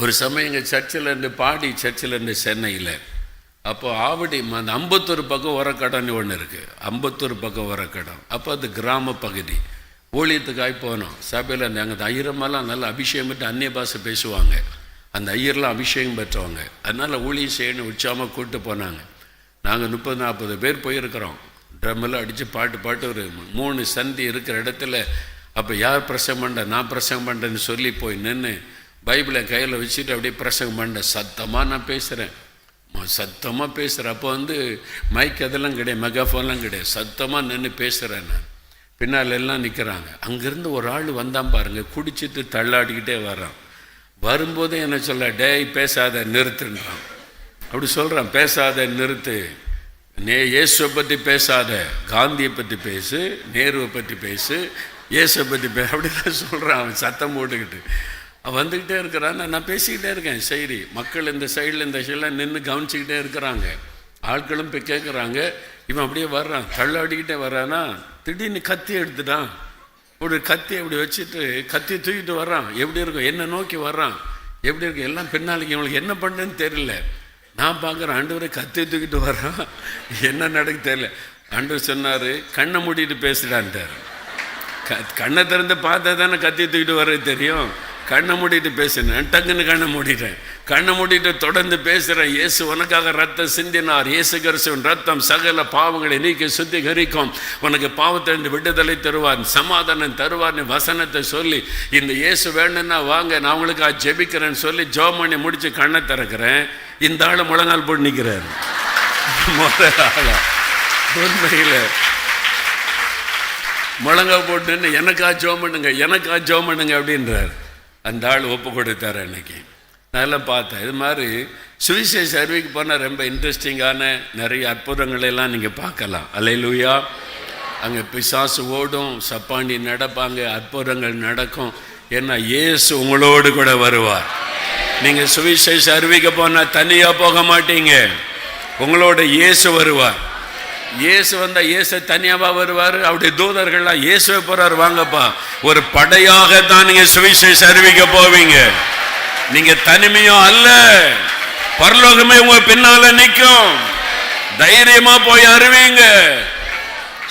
ஒரு சமயம் எங்கள் சர்ச்சில் இருந்து பாடி சர்ச்சில் இருந்து சென்னையில் அப்போ ஆவடி ம- அந்த அம்பத்தூர் பக்கம் உரக்கடன்னு ஒன்று இருக்குது அம்பத்தூர் பக்கம் உரக்கடம் அப்போ அது கிராம பகுதி. ஊழியத்துக்காய் போனோம். சபையில் அந்த அங்கே ஐயரமெல்லாம் நல்லா அபிஷேகம் பெற்று அந்நிய பாஷை பேசுவாங்க. அந்த ஐயர்லாம் அபிஷேகம் பெற்றவங்க. அதனால் ஊழியம் செய்யணும் உற்சாகமாக கூப்பிட்டு போனாங்க. நாங்கள் முப்பது நாற்பது பேர் போயிருக்கிறோம். ட்ரம்மெல்லாம் அடித்து பாட்டு பாட்டு ஒரு மூணு சந்தி இருக்கிற இடத்துல அப்போ யார் பிரசங்கம் பண்ண நான் பிரசங்கம் பண்ணுறேன்னு சொல்லி போய் நின்று பைபிளை கையில் வச்சுட்டு அப்படியே பிரசங்கம் பண்ண சத்தமாக நான் பேசுகிறேன் சத்தமாக பேசுகிறேன் அப்போ வந்து மைக் அதெல்லாம் கிடையாது மெகாஃபோன்லாம் கிடையாது. சத்தமாக நின்று பேசுகிறேன் நான். பின்னால் எல்லாம் நிற்கிறாங்க அங்கேருந்து ஒரு ஆள் வந்தான் பாருங்கள் குடிச்சிட்டு தள்ளாடிக்கிட்டே வரான் வரும்போது என்ன சொல்ல டேய் பேசாத நிறுத்துன்றான். அப்படி சொல்கிறான் பேசாத நிறுத்து. நே இயேசுவை பற்றி பேசாத. காந்தியை பற்றி பேசு. நேருவை பற்றி பேசு. இயேசுவை பற்றி பே அப்படிதான் சொல்கிறான் அவன் சத்தம் போட்டுக்கிட்டு. அவன் வந்துக்கிட்டே இருக்கிறான் நான் பேசிக்கிட்டே இருக்கேன். சரி மக்கள் இந்த சைடில் இந்த சைடில் நின்று கவனிச்சுக்கிட்டே இருக்கிறாங்க. ஆட்களும் இப்போ கேட்குறாங்க இவன் அப்படியே வர்றான். தள்ளாடிக்கிட்டே வர்றானா? திடீர்னு கத்தி எடுத்துட்டான். ஒரு கத்தி அப்படி வச்சுட்டு கத்தி தூக்கிட்டு வர்றான். எப்படி இருக்கும்? என்ன நோக்கி வர்றான். எப்படி இருக்கும்? எல்லாம் பின்னாலுக்கு இவனுக்கு என்ன பண்ணுன்னு தெரியல. நான் பார்க்குறேன். ஆண்டவரை கத்தி தூக்கிட்டு வர்றான். என்ன நடக்கு தெரியல. ஆண்டவர் சொன்னார் கண்ணை மூடிட்டு பேசுடான்ட்டார். க கண்ணை திறந்து பார்த்தா தானே கத்தி தூக்கிட்டு வர்றது தெரியும். கண்ணை மூடிட்டு பேசினேன். டக்குன்னு கண்ணை மூடிட்டேன். கண்ணை மூடிட்டு தொடர்ந்து பேசுகிறேன் இயேசு உனக்காக ரத்தம் சிந்தினார். இயேசு கரிசன் ரத்தம் சகல பாவங்களை நீக்கி சுத்திகரிக்கும். உனக்கு பாவத்திலிருந்து விடுதலை தருவார். சமாதானம் தருவார்னு வசனத்தை சொல்லி இந்த இயேசு வேணும்னா வாங்க நான் உங்களுக்காக ஜெபிக்கிறேன்னு சொல்லி ஜோம் பண்ணி முடிச்சு கண்ணை திறக்கிறேன். இந்த ஆள் முழங்கால் போட்டு நிற்கிறாரு முதல் ஆளா. உண்மையில். முழங்கால் போட்டுன்னு எனக்கா ஜோம் பண்ணுங்க எனக்கா ஜோம் பண்ணுங்க அப்படின்றார். அந்த ஆள் ஒப்பு கொடுத்தார் அன்னைக்கு. நான் பார்த்தேன். இது மாதிரி சுவிசேஷ அருவிக்கு போனால் ரொம்ப இன்ட்ரெஸ்டிங்கான நிறைய அற்புதங்களெல்லாம் நீங்கள் பார்க்கலாம். அலையிலூயா அங்கே பிசாசு ஓடும் சப்பாண்டி நடப்பாங்க அற்புதங்கள் நடக்கும். ஏன்னா இயேசு உங்களோடு கூட வருவார். நீங்கள் சுவிசேஷ அருவிக்கு போனால் தனியாக போக மாட்டீங்க. உங்களோட இயேசு வருவார். இயேசு வந்தா இயேசு தனியாவா வருவார்? அவருடைய தூதர்கள்லாம் இயேசுவை போறாரு வாங்கப்பா ஒரு படையாக தான் நீங்க சுவிசேஷ அறிவிக்க போவீங்க. நீங்க தனிமையும் அல்ல பரலோகமே உங்க பின்னால நிற்கும். தைரியமா போய் அறிவிங்க.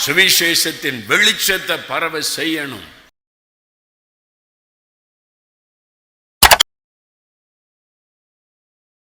சுவிசேஷத்தின் வெளிச்சத்தை பரவ செய்யணும்.